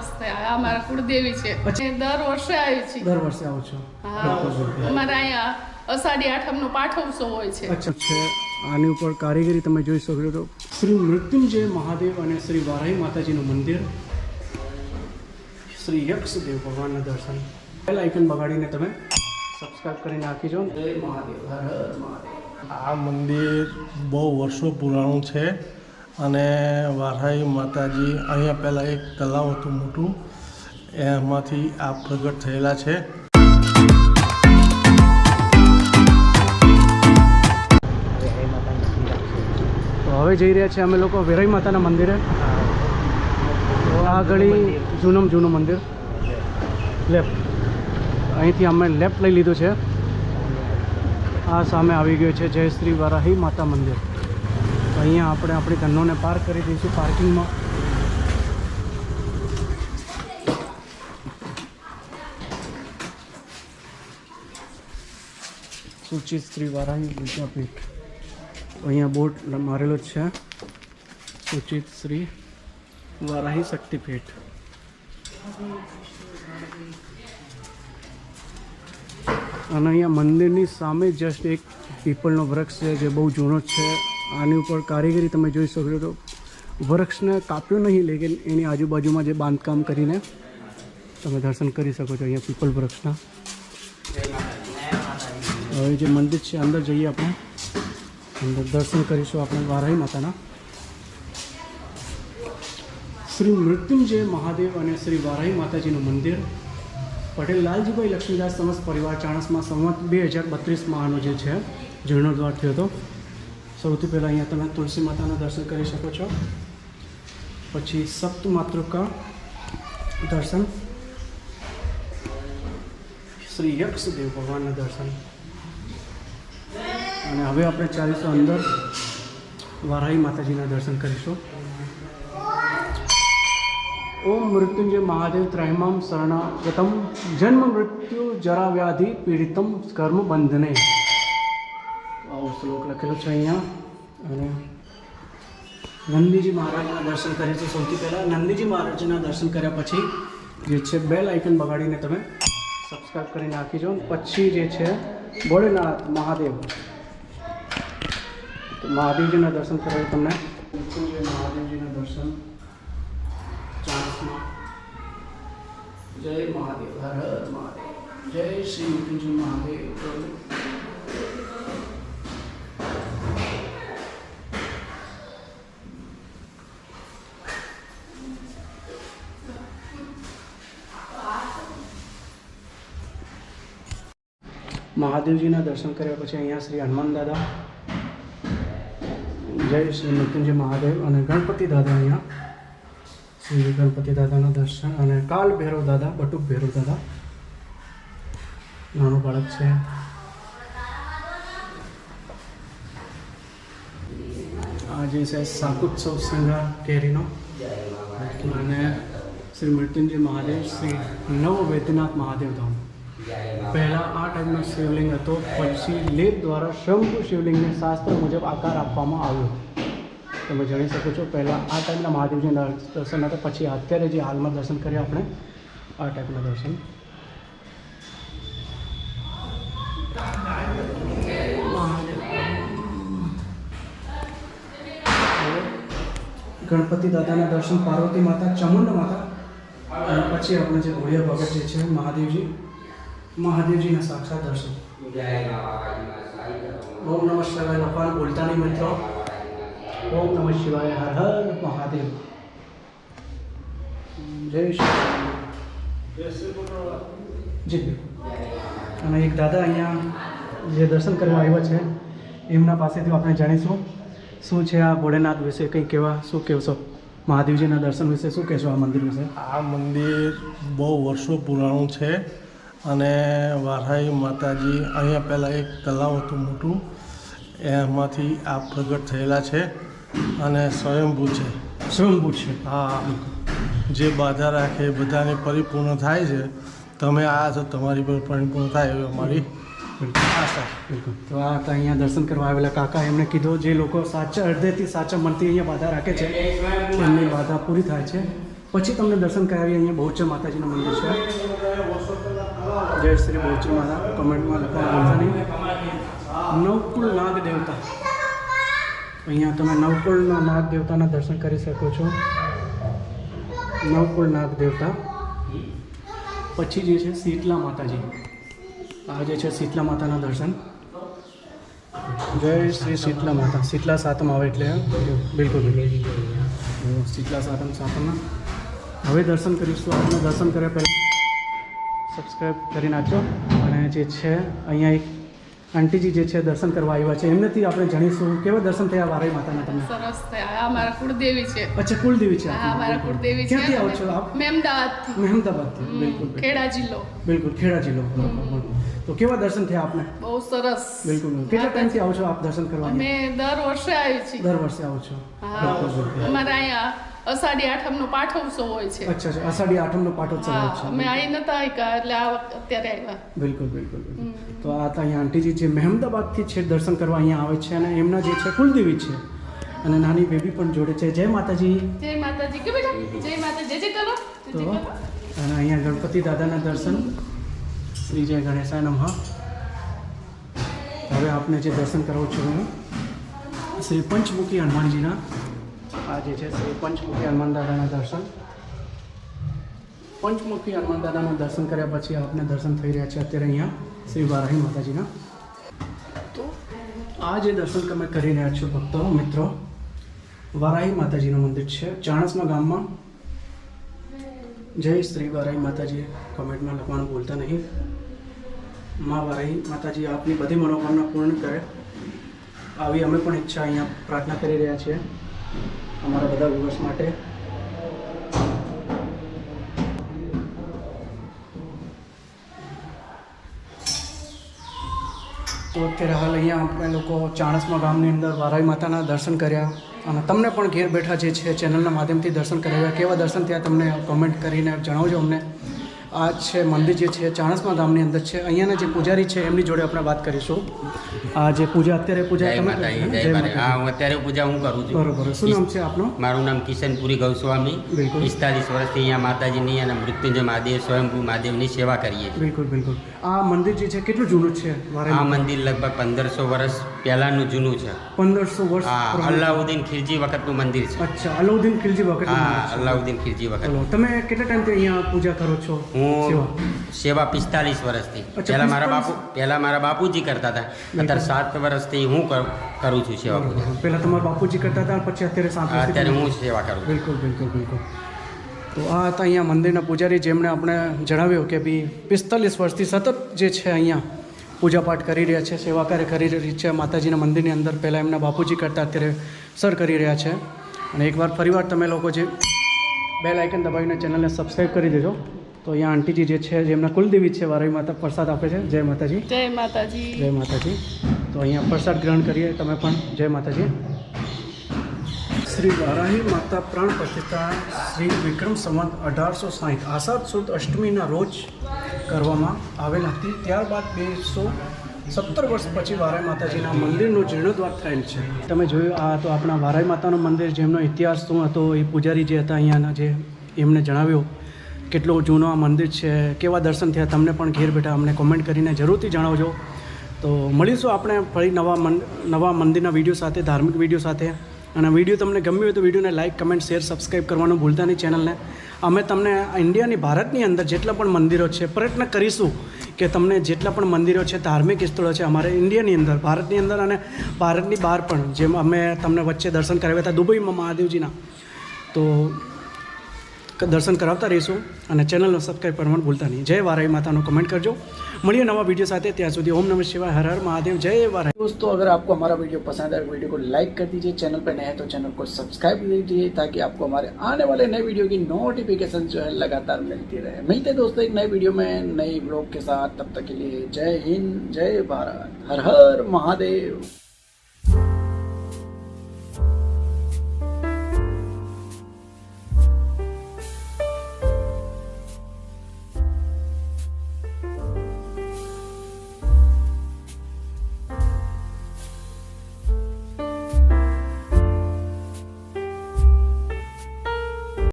આ અમારા કુળદેવી છે. દર વર્ષે આવી છે દર વર્ષે આવું છું? હા. અમારે અહીંયા અષાઢી આઠમનો પાઠવસો હોય છે. અચ્છા છે. આની ઉપર કારીગરી તમે જોઈ શકો છો. શ્રી મૃત્યુંજય મહાદેવ અને શ્રી વારાહી માતાજીનું મંદિર. શ્રી યક્ષદેવ ભગવાનના દર્શન. બેલ આઇકન બગાડીને તમે સબસ્ક્રાઇબ કરી નાખી જય મહાદેવ હર હર મહાદેવ. આ મંદિર બહુ વર્ષો પુરાણું છે. અને વારાહી માતાજી, અહીંયા પહેલાં એક તલાવ હતું મોટું, એમાંથી આ પ્રગટ થયેલા છે. તો હવે જઈ રહ્યા છીએ અમે લોકો વેરાઈ માતાના મંદિરે. આ ગળી જૂનમ જૂનું મંદિર. લેફ્ટ અહીંથી અમે લેફ્ટ લઈ લીધું છે. આ સામે આવી ગયું છે જય શ્રી વારાહી માતા મંદિર. અહીંયા આપણે આપણી કન્નોને પાર્ક કરી દઈશું પાર્કિંગમાં. સૂચિત શ્રી વારાહી વિદ્યાપીઠ. અહીંયા બોર્ડ મારેલો છે. સૂચિત શ્રી વારાહી શક્તિપીઠ. અને અહીંયા મંદિરની સામે જસ્ટ એક પીપળનો વૃક્ષ છે જે બહુ જૂનો છે. આની ઉપર કારીગરી તમે જોઈ શકો છો. વૃક્ષને કાપ્યો નહીં, લેકિન એની આજુબાજુમાં જે બાંધકામ કરીને તમે દર્શન કરી શકો છો અહીંયા પીપલ વૃક્ષના. હવે જે મંદિર છે, અંદર જઈએ આપણે. અંદર દર્શન કરીશું આપણે વારાહી માતાના. શ્રી મૃત્યુંજય મહાદેવ અને શ્રી વારાહી માતાજીનું મંદિર. પટેલ લાલજીભાઈ લક્ષ્મીદાસ સમસ્ત પરિવાર ચાણસમાં સંવત બે હજાર બત્રીસમાં આનો જે છે જીર્ણોદ્વાર થયો હતો. સૌથી પહેલાં અહીંયા તમે તુલસી માતાના દર્શન કરી શકો છો. પછી સપ્ત માતૃકા દર્શન. શ્રી યક્ષદેવ ભગવાનના દર્શન. અને હવે આપણે ચાલીસો અંદર વારાહી માતાજીના દર્શન કરીશું. ઓમ મૃત્યુંજય મહાદેવ ત્રયમામ શરણાગતમ. જન્મ મૃત્યુ જરા વ્યાધિ પીડિતમ કર્મ બંધને. શ્લોક લખેલો છે અહીંયા. અને નંદીજી મહારાજના દર્શન કરે છે સૌથી પહેલાં. નંદીજી મહારાજના દર્શન કર્યા પછી જે છે બેલ આઇકન બગાડીને તમે સબસ્ક્રાઈબ કરી નાખીજો. પછી જે છે ભોળેનાથ મહાદેવ. મહાદેવજીના દર્શન કરવા તમને મહાદેવજીના દર્શન ચાન્સમાં જય મહાદેવ. હર હર મહાદેવ. જય શ્રી મહાદેવ. પ્રભુ મહાદેવજીના દર્શન કર્યા પછી અહીંયા શ્રી હનુમાન દાદા, જય શ્રી મૃત્યુંજય મહાદેવ અને ગણપતિ દાદા અહીંયા. શ્રી ગણપતિ દાદાના દર્શન અને કાલ ભૈરવ દાદા, બટુક ભૈરવ દાદા. નાનું બાળક છે. આ જે છે શાકુત્સવ સંગ્રહ કેરીનો. અને શ્રી મૃત્યુંજય મહાદેવ, શ્રી નવ વૈદ્યનાથ મહાદેવ ધામ. પહેલાં આ ટાઈપનો શિવલિંગ હતો, પછી લેપ દ્વારા શંકુ શિવલિંગને શાસ્ત્ર મુજબ આકાર આપવામાં આવ્યો. તમે જાણી શકો છો, પહેલાં આ ટાઈપના મહાદેવજીના દર્શન હતા, પછી અત્યારે જે હાલમાં દર્શન કર્યા આપણે, આ ટાઈપના દર્શન. ગણપતિ દાદાના દર્શન, પાર્વતી માતા, ચામુંડ માતા, અને પછી આપણે જે ઘોડિયા ભગત જે છે, મહાદેવજી મહાદેવજીના સાક્ષાત દર્શન. ઓમ નમઃ શિવાય ભગવાન. બોલતા નહીં મિત્રો. ઓમ નમઃ શિવાય. હર હર મહાદેવ. જય શ્રી જી અને એક દાદા અહીંયા જે દર્શન કરવા આવ્યા છે, એમના પાસેથી આપણે જાણીશું. શું છે આ ભોળેનાથ વિશે? કંઈ કહેવા, શું કહેશો? મહાદેવજીના દર્શન વિશે શું કહેશો આ મંદિર વિશે? આ મંદિર બહુ વર્ષો પુરાણું છે. અને વારાહી માતાજી અહીંયા પહેલાં એક તલાવ હતું મોટું. એમાંથી આ પ્રગટ થયેલા છે અને સ્વયંભૂ છે. સ્વયંભૂ છે. હા જે બાધા રાખે બધાને પરિપૂર્ણ થાય છે. તમે આ છો તમારી પર પરિપૂર્ણ થાય એવી અમારી આશા. બિલકુલ. તો આ હતા અહીંયા દર્શન કરવા આવેલા કાકા. એમણે કીધું જે લોકો સાચા અડધેથી સાચા મનથી અહીંયા બાધા રાખે છે એમની બાધા પૂરી થાય છે. પછી તમને દર્શન કરાવી અહીંયા બહુચર માતાજીનું મંદિર છે. જય શ્રી બહુચર માતા, કમેન્ટમાં લખવા નવકુળ નાગ દેવતા. અહીંયા તમે નવકુળના નાગ દેવતાના દર્શન કરી શકો છો. નવકુળ નાગ દેવતા. પછી જે છે શીતલા માતાજી. આ જે છે શીતલા માતાના દર્શન. જય શ્રી શીતલા માતા. શીતલા સાતમ આવે એટલે, બિલકુલ બિલકુલ. શીતલા સાતમ સાતમના હવે દર્શન કરીશું. આપણે દર્શન કર્યા પહેલાં સબસ્ક્રાઈબ કરી નાખજો. અને જે છે અહીંયા એક આંટીજી જે છે દર્શન કરવા આવ્યા છે. એમનેથી આપણે જાણીશું કેવા દર્શન થયા વારાઈ માતાના તમને? સરસ થયા. આ મારા કુળદેવી છે. અચ્છા કુળદેવી છે. હા મારા કુળદેવી છે. ક્યાંથી આવો છો આપ? મહેમદાવાદથી મહેમદાબાદથી બિલકુલ. ખેડા જિલ્લો. બિલકુલ ખેડા જિલ્લો. તો કેવા દર્શન થયા આપને? બહુ સરસ. બિલકુલ કેટલા ટાઈમથી આવો છો આપ દર્શન કરવા? અમે દર વર્ષે આવી છીએ. દર વર્ષે આવો છો. હા બિલકુલ. અહીંયા અષાઢી આઠમનો પાઠોત્સવ હોય છે. અચ્છા અચ્છા અષાઢી આઠમનો પાટોત્સવ હોય છે. અમે અહીં નતા આવ્યા એટલે આ વખત અત્યારે આવ્યા બિલકુલ બિલકુલ. તો આ તો અહીંયા આંટીજી જે મહેમદાબાદથી છે દર્શન કરવા અહીંયા આવે છે અને એમના જે છે કુલદેવી છે. અને નાની બેબી પણ જોડે છે. જય માતાજી. જય માતાજી. કે બેટા? જય માતા જય જય કરો તો અને અહીંયા ગણપતિ દાદાના દર્શન. શ્રી જય ગણેશાય નમઃ. હવે આપને જે દર્શન કરાવું છું હું શ્રી પંચમુખી હનુમાનજીના આ જે છે શ્રી પંચમુખી હનુમાન દાદાના દર્શન પંચમુખી હનુમાન દાદાના દર્શન કર્યા પછી આપને દર્શન થઈ રહ્યા છે અત્યારે અહીંયા શ્રી વારાહી માતાજીના તો આ જે દર્શન તમે કરી રહ્યા છો ભક્તો મિત્રો વારાહી માતાજીનું મંદિર છે ચાણસમા ગામમાં જય શ્રી વારાહી માતાજી કમેન્ટમાં લખવાનું ભૂલતા નહીં મા વારાહી માતાજી આપની બધી મનોકામના પૂર્ણ કરે આવી અમે પણ ઈચ્છા અહીંયા પ્રાર્થના કરી રહ્યા છીએ અમારા બધા દિવસ માટે. તો અત્યારે હાલ અહીંયા આપણે લોકો ચાણસમા ગામની અંદર વારાઈ માતાના દર્શન કર્યા અને તમને પણ ઘેર બેઠા જે છે ચેનલના માધ્યમથી દર્શન કરાવ્યા. કેવા દર્શન થયા તમને કોમેન્ટ કરીને જણાવજો અમને. આ છે મંદિર જે છે ચાણસમા ગામની અંદર છે. અહીંયાના જે પૂજારી છે એમની જોડે આપણે વાત કરીશું. આ જે પૂજા અત્યારે પૂજા તમે હું અત્યારે પૂજા હું કરું છું. બરોબર. શું નામ છે આપનું? મારું નામ કિશનપુરી ગૌસ્વામી. બિલકુલ. પિસ્તાલીસ વર્ષથી અહીંયા માતાજીની અને મૃત્યુંજય મહાદેવ સ્વયંભૂ મહાદેવની સેવા કરીએ બિલકુલ બિલકુલ. આ મંદિર જે છે કેટલું જૂનું છે? આ મંદિર લગભગ પંદરસો વર્ષ પહેલાનું જૂનું છે. પંદરસો વર્ષ હા. અલ્લાઉદ્દીન ખિલજી વખતનું મંદિર છે. અચ્છા અલાઉદ્દીન ખિલજી વખત હા અલ્લાઉદ્દીન ખિલજી વખત. તમે કેટલા ટાઈમથી અહીંયા પૂજા કરો છો? હું સેવા? સેવા પિસ્તાલીસ વર્ષથી. પહેલાં મારા બાપુ પહેલાં મારા બાપુજી કરતા હતા. અત્યારે સાત વર્ષથી હું કરું છું સેવા પૂજા. પહેલાં તમારા બાપુજી કરતા હતા પછી અત્યારે સાત અત્યારે હું સેવા કરું બિલકુલ બિલકુલ બિલકુલ. તો આ હતા અહીંયા મંદિરના પૂજારી જેમણે આપણે જણાવ્યું કે બી પિસ્તાલીસ વર્ષથી સતત જે છે અહીંયા પૂજાપાઠ કરી રહ્યા છે સેવા કાર્ય કરી રહી છે. માતાજીના મંદિરની અંદર પહેલાં એમના બાપુજી કરતા અત્યારે સર કરી રહ્યા છે. અને એકવાર ફરીવાર તમે લોકો જે બે લાઇકન દબાવીને ચેનલને સબસ્ક્રાઈબ કરી દેજો. તો અહીંયા આંટીજી જે છે જેમના કુલદેવી છે વારાઈ માતા પ્રસાદ આપે છે. જય માતાજી. જય માતાજી. જય માતાજી. તો અહીંયા પ્રસાદ ગ્રહણ કરીએ. તમે પણ જય માતાજી. શ્રી વારાહી માતા પ્રાણ પ્રતિષ્ઠા શ્રી વિક્રમ સંવંત અઢારસો સાહીઠ આષાઢ સુદ અષ્ટમીના રોજ કરવામાં આવેલ હતી. ત્યારબાદ બેસો સત્તર વર્ષ પછી વારાઈ માતાજીના મંદિરનો જીર્ણોદ્વાર થયેલ છે. તમે જોયું, આ તો આપણા વારાઈ માતાનું મંદિર જેમનો ઇતિહાસ શું હતો, એ પૂજારી જે હતા અહીંયાના જે એમને જણાવ્યું, કેટલું જૂનું આ મંદિર છે, કેવા દર્શન થયા, તમને પણ ઘેર બેઠા અમને કોમેન્ટ કરીને જરૂરથી જણાવજો. તો મળીશું આપણે ફરી નવા નવા મંદિરના વીડિયો સાથે, ધાર્મિક વીડિયો સાથે. અને વીડિયો તમને ગમ્યું હોય તો વિડીયોને લાઇક કમેન્ટ શેર સબસ્ક્રાઈબ કરવાનું ભૂલતા નહીં ચેનલને અમે તમને ઇન્ડિયાની ભારતની અંદર જેટલા પણ મંદિરો છે, પ્રયત્ન કરીશું કે તમને જેટલા પણ મંદિરો છે, ધાર્મિક સ્થળો છે અમારે ઇન્ડિયાની અંદર, ભારતની અંદર અને ભારતની બહાર પણ. જેમ અમે તમને વચ્ચે દર્શન કરાવ્યા હતા દુબઈમાં મહાદેવજીના. તો દર્શન કરાવતા રહીશું અને ચેનલને સબસ્ક્રાઈબ કરવાનું ભૂલતા નહીં જય વારાઈ માતાનો કમેન્ટ કરજો મળીએ નવા वीडियो સાથે ત્યાં સુધી ओम नमः शिवाय हर हर महादेव जय वाराई दोस्तों अगर आपको हमारा वीडियो पसंद आए वीडियो को लाइक कर दीजिए चैनल पर नए हैं तो चैनल को सब्सक्राइब कर दीजिए ताकि आपको हमारे आने वाले नए वीडियो की नोटिफिकेशन जो है लगातार मिलती रहे मिलते हैं दोस्तों एक नए वीडियो में नए ब्लॉग के साथ तब तक के लिए जय हिंद जय भारत हर हर महादेव